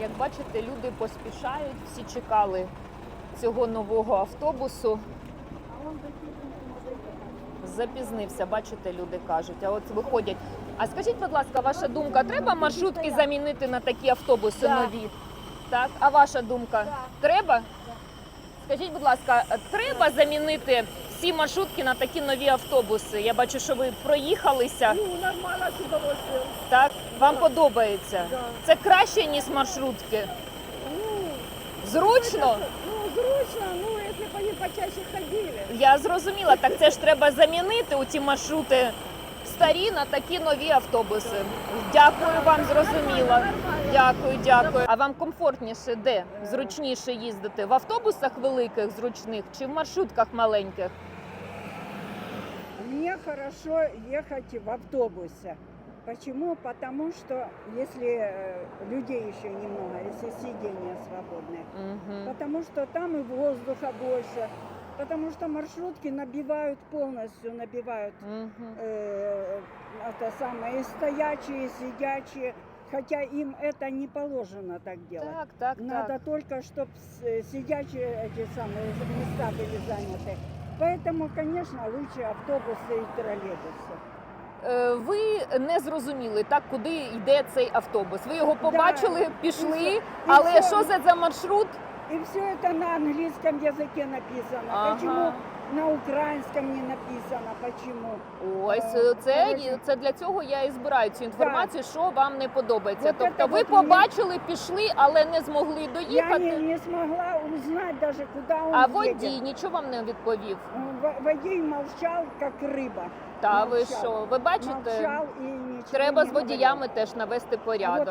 Як бачите, люди поспішають, всі чекали цього нового автобусу. Запізнився, бачите, люди кажуть. А от виходять. А скажіть, будь ласка, ваша думка, треба маршрутки замінити на такі автобуси Да. нові? Так, а ваша думка? Треба? Скажіть, будь ласка, треба замінити всі маршрутки на такі нові автобуси? Я бачу, що ви проїхалися. Ну, нормально, с удовольствием. Так, вам подобається? Да. Це краще, ніж маршрутки. Ну, Зручно? ну, зручно, ну, если бы они почаще ходили. Я зрозуміла, так це ж треба замінити у ці маршрути старі на такі нові автобуси. Дякую вам, зрозуміла. Дякую, дякую. А вам комфортніше де? Зручніше їздити? В автобусах великих, зручних чи в маршрутках маленьких? Мне хорошо ехать в автобусе. Почему? Потому что если э, людей еще немного, если сиденья свободные, Угу. потому что там и воздуха больше, потому что маршрутки набивают полностью, набивают Угу. э, это самое, и стоячие, и сидячие, хотя им это не положено так делать. Так, так, Надо так. только, чтобы сидячие эти самые места были заняты. Поэтому, конечно, лучше автобусы и троллейбусы. Е, Ви не зрозуміли так, куди йде цей автобус. Ви його побачили, да. пішли. І але і що це за маршрут? І все це на англійському язикі написано. Ага. Почему на украинском не написано? Почему? Ось Е, це, це для цього я і збираю цю інформацію, що вам не подобається. Вот тобто ви вот мені- побачили, пішли, але не змогли Я доїхати. не, не смогла узнать даже, куда он А водій нічого вам не відповів. Водій молчал, как рыба. Та ви що? Ви бачите? Молчал и ничего Треба не з водіями теж навести порядок.